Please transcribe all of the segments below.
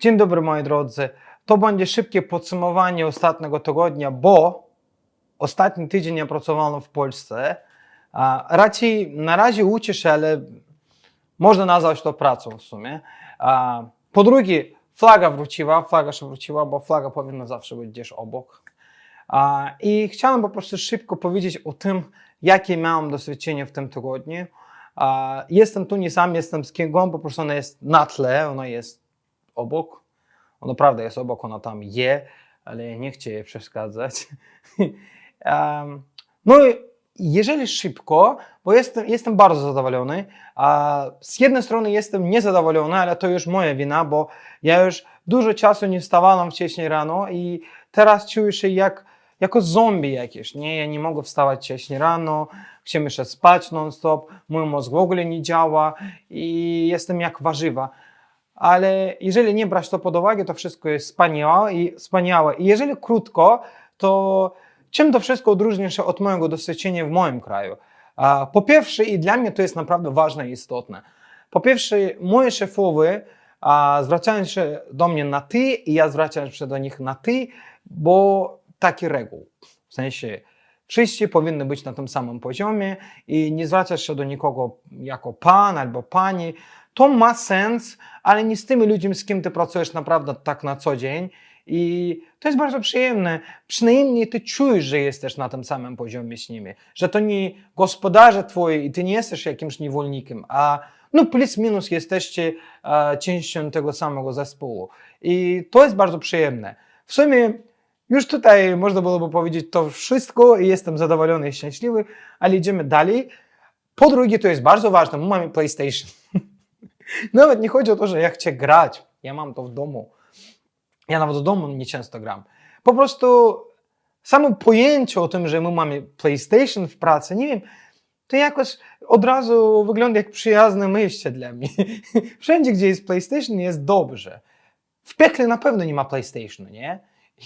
Dzień dobry moi drodzy. To będzie szybkie podsumowanie ostatniego tygodnia, bo ostatni tydzień ja pracowałem w Polsce. Raczej na razie uczę się, ale można nazwać to pracą w sumie. Po drugie, flaga wróciła, flaga się wróciła, bo flaga powinna zawsze być gdzieś obok. I chciałem po prostu szybko powiedzieć o tym, jakie miałem doświadczenie w tym tygodniu. Jestem tu nie sam, jestem z Kingą, po prostu ona jest na tle, ona jest obok. Ona naprawdę jest obok, ona tam je, ale nie chcę jej przeszkadzać. No i jeżeli szybko, bo jestem, jestem bardzo zadowolony, a z jednej strony jestem niezadowolony, ale to już moja wina, bo ja już dużo czasu nie wstawałem wcześniej rano i teraz czuję się jak, jako zombie jakieś, nie? Ja nie mogę wstawać wcześniej rano, chcę jeszcze spać non-stop, mój mózg w ogóle nie działa i jestem jak warzywa. Ale jeżeli nie brać to pod uwagę, to wszystko jest wspaniałe i wspaniałe. I jeżeli krótko, to czym to wszystko odróżnia się od mojego doświadczenia w moim kraju? Po pierwsze, i dla mnie to jest naprawdę ważne i istotne. Po pierwsze, moi szefowie zwracają się do mnie na ty i ja zwracam się do nich na ty, bo taki reguł. W sensie, wszyscy powinny być na tym samym poziomie i nie zwracać się do nikogo jako pan albo pani. To ma sens, ale nie z tymi ludźmi, z kim ty pracujesz naprawdę tak na co dzień. I to jest bardzo przyjemne. Przynajmniej ty czujesz, że jesteś na tym samym poziomie z nimi. Że to nie gospodarze twoi i ty nie jesteś jakimś niewolnikiem, a no plus minus jesteście e, częścią tego samego zespołu. I to jest bardzo przyjemne. W sumie już tutaj można byłoby powiedzieć to wszystko i jestem zadowolony i szczęśliwy, ale idziemy dalej. Po drugie, to jest bardzo ważne, my mamy PlayStation. Nawet nie chodzi o to, że ja chcę grać. Ja mam to w domu. Ja nawet w domu nie często gram. Po prostu samo pojęcie o tym, że my mamy PlayStation w pracy, nie wiem, to jakoś od razu wygląda jak przyjazne myśl dla mnie. Wszędzie, gdzie jest PlayStation, jest dobrze. W piekle na pewno nie ma PlayStation, nie?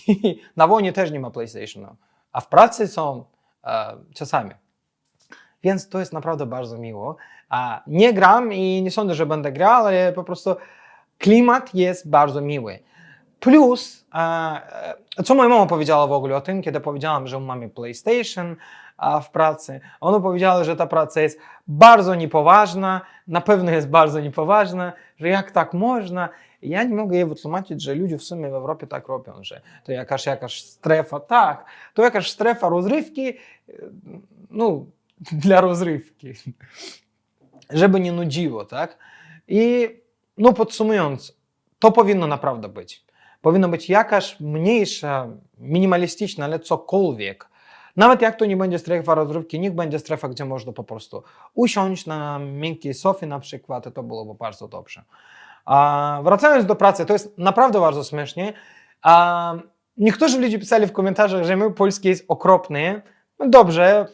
I na wojnie też nie ma PlayStationu. A w pracy są e, czasami. Więc to jest naprawdę bardzo miło. Nie gram i nie sądzę, że będę grał, ale po prostu klimat jest bardzo miły. Plus, e, e, co moja mama powiedziała w ogóle o tym, kiedy powiedziałam, że mamy PlayStation w pracy. Ona powiedziała, że ta praca jest bardzo niepoważna, na pewno jest bardzo niepoważna, że jak tak można. Ja nie mogę jej wytłumaczyć, że ludzie w sumie w Europie tak robią, że to jakaś, jakaś strefa, tak, to jakaś strefa rozrywki, e, no, dla rozrywki, żeby nie nudziło, tak? I no podsumując, to powinno naprawdę być. Powinno być jakaś mniejsza, minimalistyczna, ale cokolwiek. Nawet jak to nie będzie strefa rozrywki, niech będzie strefa, gdzie można po prostu usiąść na miękkiej sofie na przykład, to byłoby bardzo dobrze. A wracając do pracy, to jest naprawdę bardzo śmiesznie. A niektórzy ludzie pisali w komentarzach, że mój polski jest okropny. No dobrze,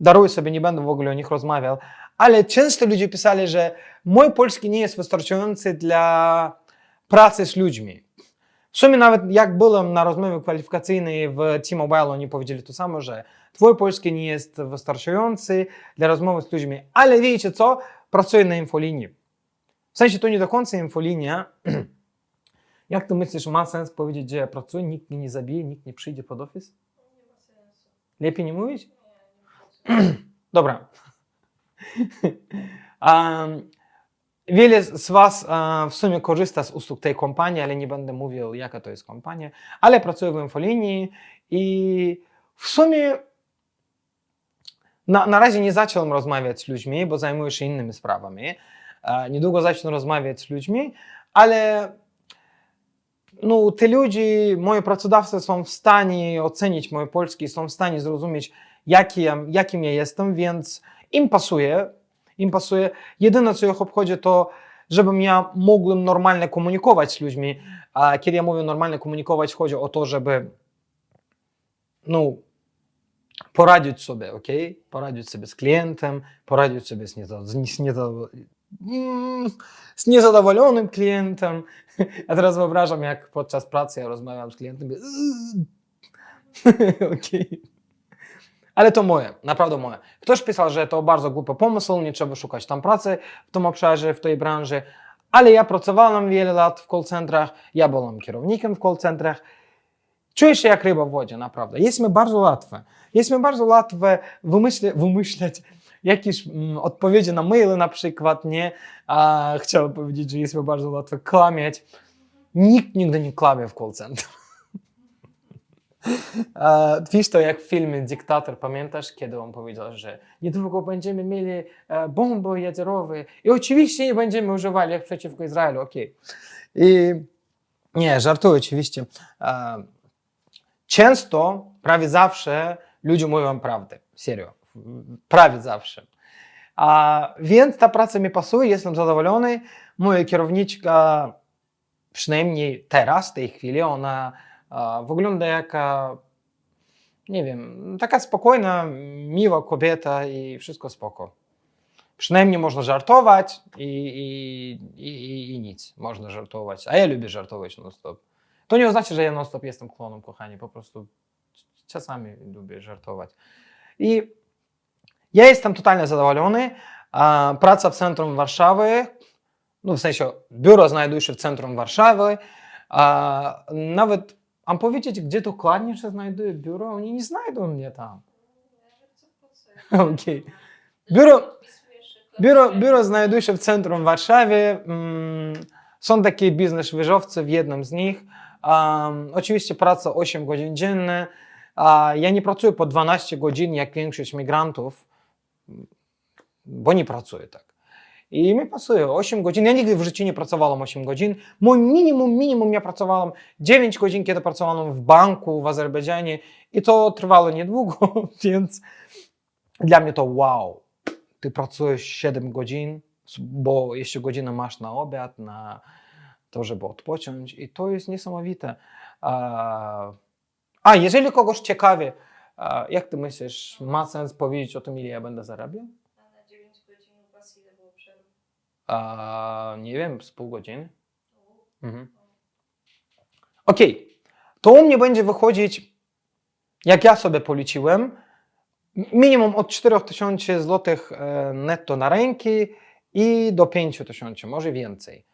daruję sobie, nie będę w ogóle o nich rozmawiał, ale często ludzie pisali, że mój polski nie jest wystarczający dla pracy z ludźmi. W sumie nawet jak byłem na rozmowie kwalifikacyjnej w T-Mobile, oni powiedzieli to samo, że twój polski nie jest wystarczający dla rozmowy z ludźmi, ale wiecie co? Pracuję na infolinii. W sensie to nie do końca infolinia. Jak ty myślisz, ma sens powiedzieć, gdzie ja pracuję, nikt mnie nie zabije, nikt nie przyjdzie pod office? Lepiej nie mówić? Dobra. Wiele z Was e, w sumie korzysta z usług tej kompanii, ale nie będę mówił, jaka to jest kompania. Ale pracuję w infolinii i w sumie na, na razie nie zacząłem rozmawiać z ludźmi, bo zajmuję się innymi sprawami. E, niedługo zacznę rozmawiać z ludźmi, ale no, te ludzie, moi pracodawcy są w stanie ocenić moje polskie, są w stanie zrozumieć, jaki ja, jakim ja jestem, więc im pasuje, im pasuje. Jedyne, co ich obchodzi, to żebym ja mógł normalnie komunikować z ludźmi. A kiedy ja mówię normalnie komunikować, chodzi o to, żeby no, poradzić sobie, ok? Poradzić sobie z klientem, poradzić sobie z, z, niezado- z niezadowolonym klientem. A teraz wyobrażam, jak podczas pracy ja rozmawiam z klientem. Okej. Ale to moje, naprawdę moje. Ktoś pisał, że to bardzo głupi pomysł, nie trzeba szukać tam pracy w tym obszarze, w tej branży, Ale ja pracowałem wiele lat w call centrach, ja byłem kierownikiem w call centrach. Czuję się jak ryba w wodzie, naprawdę. Jest mi bardzo łatwe. Jest mi bardzo łatwe wymyśle, wymyśleć jakieś mm, odpowiedzi na maile na przykład, nie? A, chciałem powiedzieć, że jest mi bardzo łatwo kłamiać. Nikt nigdy nie kłamie w call center. Wiesz to jak w filmie Dyktator, pamiętasz, kiedy on powiedział, że niedługo będziemy mieli e, bomby jądrowe i oczywiście nie będziemy używali ich przeciwko Izraelu, okej. I nie, żartuję oczywiście. Często, prawie zawsze ludzie mówią prawdę, serio, prawie zawsze. A, więc ta praca mi pasuje, jestem zadowolony. Moja kierowniczka, przynajmniej teraz, w tej chwili, ona wygląda jak, nie wiem, taka spokojna, miła kobieta i wszystko spoko. Przynajmniej można żartować i, i, i, i nic, można żartować. A ja lubię żartować non-stop. To nie oznacza, że ja non-stop jestem klonem, kochani, po prostu czasami lubię żartować. I ja jestem totalnie zadowolony. Praca w centrum Warszawy, no w sensie biuro znajduje się w centrum Warszawy. Nawet mam powiedzieć, gdzie dokładnie się znajduje biuro, oni nie znajdą mnie tam. Okej. Biuro, biuro, biuro znajduje się w centrum Warszawy. Mm, Są takie biznes-wieżowce w jednym z nich. Um, oczywiście praca 8 godzin dziennie. Ja nie pracuję po 12 godzin jak większość migrantów, bo nie pracuję tak. I mi pasuje 8 godzin. Ja nigdy w życiu nie pracowałem 8 godzin. Mój minimum, minimum ja pracowałem 9 godzin, kiedy pracowałem w banku w Azerbejdżanie i to trwało niedługo, więc dla mnie to wow. Ty pracujesz 7 godzin, bo jeszcze godzinę masz na obiad, na to, żeby odpocząć i to jest niesamowite. A, jeżeli kogoś ciekawi, a, jak ty myślisz, ma sens powiedzieć o tym, ile ja będę zarabiał? A na 9 godzin u was ile było przerw? A, nie wiem, z pół godziny. Mhm. Okej, to u mnie będzie wychodzić, jak ja sobie policzyłem, minimum od 4000 zł e, netto na ręki i do 5000, może więcej.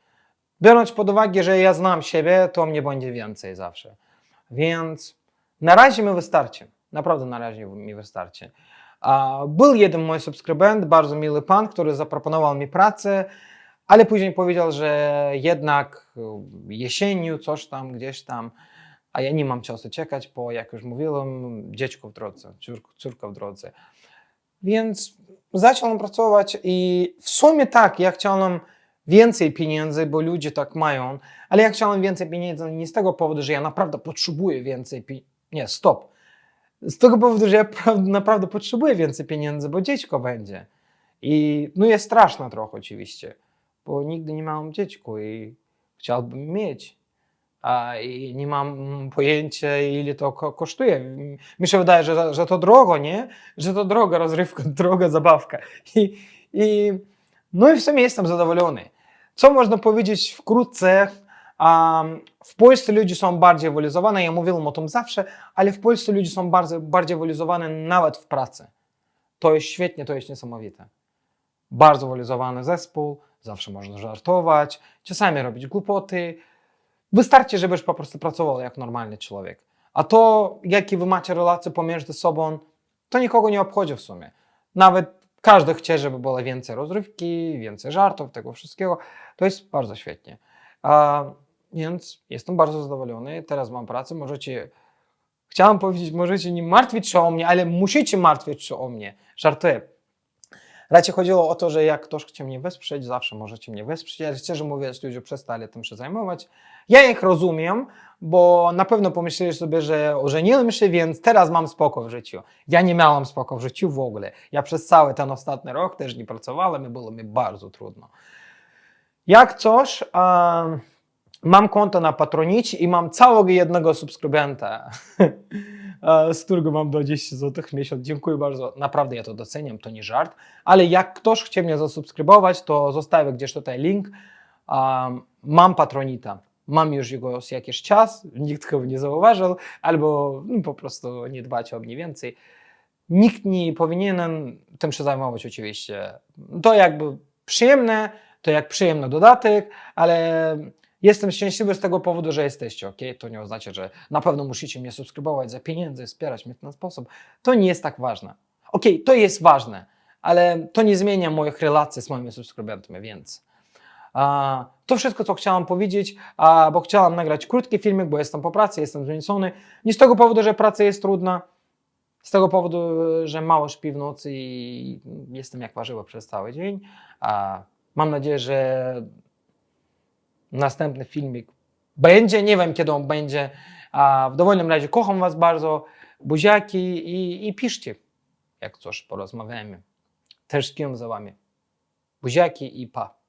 Biorąc pod uwagę, że ja znam siebie, to mnie będzie więcej zawsze. Więc na razie mi wystarczy. Naprawdę na razie mi wystarczy. Był jeden mój subskrybent, bardzo miły pan, który zaproponował mi pracę, ale później powiedział, że jednak jesienią coś tam, gdzieś tam, a ja nie mam czasu czekać, bo jak już mówiłem, dziecko w drodze, córk- córka w drodze. Więc zacząłem pracować i w sumie tak, ja chciałem więcej pieniędzy, bo ludzie tak mają, ale ja chciałem więcej pieniędzy nie z tego powodu, że ja naprawdę potrzebuję więcej pieniędzy. Nie, stop. Z tego powodu, że ja pra- naprawdę potrzebuję więcej pieniędzy, bo dziecko będzie. I no jest straszne trochę oczywiście, bo nigdy nie miałem dziecku i chciałbym mieć. A i nie mam pojęcia, ile to ko- kosztuje. Mi się wydaje, że, że to drogo, nie? Że to droga rozrywka, droga zabawka. I, i, no i w sumie jestem zadowolony. Co można powiedzieć wkrótce? W Polsce ludzie są bardziej wyluzowani, ja mówiłem o tym zawsze, ale w Polsce ludzie są bardzo, bardziej wyluzowani nawet w pracy. To jest świetnie, to jest niesamowite. Bardzo wyluzowany zespół, zawsze można żartować, czasami robić głupoty. Wystarczy, żebyś po prostu pracował jak normalny człowiek. A to, jakie wy macie relacje pomiędzy sobą, to nikogo nie obchodzi w sumie. Nawet każdy chce, żeby było więcej rozrywki, więcej żartów, tego wszystkiego. To jest bardzo świetnie. Więc jestem bardzo zadowolony. Teraz mam pracę. Możecie, chciałem powiedzieć, możecie nie martwić się o mnie, ale musicie martwić się o mnie. Żartuję. Raczej chodziło o to, że jak ktoś chce mnie wesprzeć, zawsze możecie mnie wesprzeć. Ja szczerze mówiąc, ludzie przestali tym się zajmować. Ja ich rozumiem, bo na pewno pomyśleli sobie, że ożeniłem się, więc teraz mam spokój w życiu. Ja nie miałem spokój w życiu w ogóle. Ja przez cały ten ostatni rok też nie pracowałem i było mi bardzo trudno. Jak coś, em, mam konto na Patronicie i mam całego jednego subskrybenta, e, z którego mam 20 zł miesiąc. Dziękuję bardzo, naprawdę ja to doceniam, to nie żart. Ale jak ktoś chce mnie zasubskrybować, to zostawię gdzieś tutaj link. Mam Patronita. Mam już jego jakiś czas, nikt go nie zauważył, albo no, po prostu nie dbać o mnie więcej. Nikt nie powinien tym się zajmować oczywiście. To jakby przyjemne, to jak przyjemny dodatek, ale jestem szczęśliwy z tego powodu, że jesteście, ok? To nie oznacza, że na pewno musicie mnie subskrybować za pieniądze, wspierać mnie w ten sposób. To nie jest tak ważne. Ok, to jest ważne, ale to nie zmienia moich relacji z moimi subskrybentami, więc a, to wszystko, co chciałam powiedzieć, a, bo chciałam nagrać krótki filmik, bo jestem po pracy, jestem zmęczony. Nie z tego powodu, że praca jest trudna, z tego powodu, że mało śpię w nocy i jestem jak warzywo przez cały dzień. A, mam nadzieję, że następny filmik będzie, nie wiem kiedy on będzie. A, w dowolnym razie kocham Was bardzo, buziaki i, i piszcie, jak coś porozmawiamy. Też kim za Wami. Buziaki i pa.